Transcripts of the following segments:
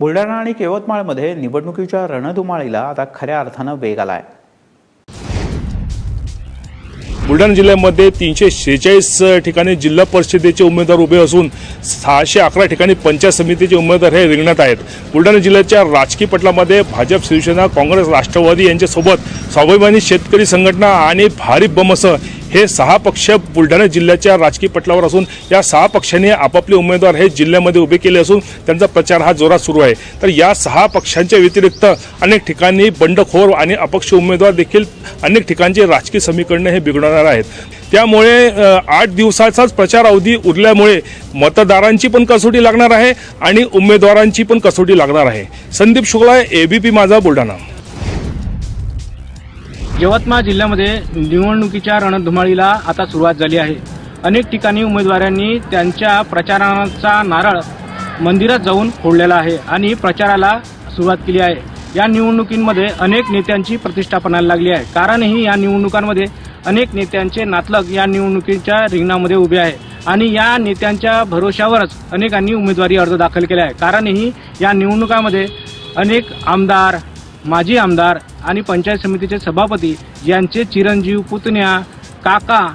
बुलढाणा आणि यवतमाळमध्ये निवडणुकीच्या रणधुमाळीला आता खऱ्या अर्थानं वेग आलाय. बुलढाणा जिल्ह्यामध्ये तीनशे शेहेचाळीस ठिकाणी जिल्हा परिषदेचे उमेदवार उभे असून सहाशे अकरा ठिकाणी पंचायत समितीचे उमेदवार हे रिंगणात आहेत. बुलढाणा जिल्ह्याच्या राजकीय पटलामध्ये भाजप शिवसेना काँग्रेस राष्ट्रवादी यांच्यासोबत स्वाभिमानी शेतकरी संघटना आणि भारिप बमसह हे सहा पक्ष बुलढाणा जिल्ह्याच्या राजकीय पटलावर असून या सहा पक्षांनी आपापले उमेदवार हे जिल्ह्यामध्ये उभे केले असून त्यांचा प्रचार हा जोरात सुरू आहे. तर या सहा पक्षांच्या व्यतिरिक्त अनेक ठिकाणी बंडखोर आणि अपक्ष उमेदवार देखील अनेक ठिकाणचे राजकीय समीकरणं हे बिघडणार आहेत. त्यामुळे आठ दिवसाचाच प्रचार अवधी उरल्यामुळे मतदारांची पण कसोटी लागणार आहे आणि उमेदवारांची पण कसोटी लागणार आहे. संदीप शुक्ला एबीपी माझा बुलढाणा. यवतमाळ जिल्ह्यामध्ये निवडणुकीच्या रणधुमाळीला आता सुरुवात झाली आहे. अनेक ठिकाणी उमेदवारांनी त्यांच्या प्रचाराचा नारळ मंदिरात जाऊन फोडलेला आहे आणि प्रचाराला सुरुवात केली आहे. या निवडणुकींमध्ये अनेक नेत्यांची प्रतिष्ठापनाला लागली आहे. कारणही या निवडणुकांमध्ये अनेक नेत्यांचे नातलग या निवडणुकीच्या रिंगणामध्ये उभे आहे आणि या नेत्यांच्या भरोशावरच अनेकांनी उमेदवारी अर्ज दाखल केला आहे. कारणही या निवडणुकामध्ये अनेक आमदार माजी आमदार आणि पंचायत समितीचे सभापती यांचे चिरंजीव पुतण्या काका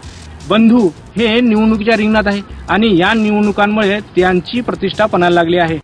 बंधू हे निवडणुकीच्या रिंगणात आहे आणि या निवडणुकांमुळे त्यांची प्रतिष्ठा पणाला लागली आहे.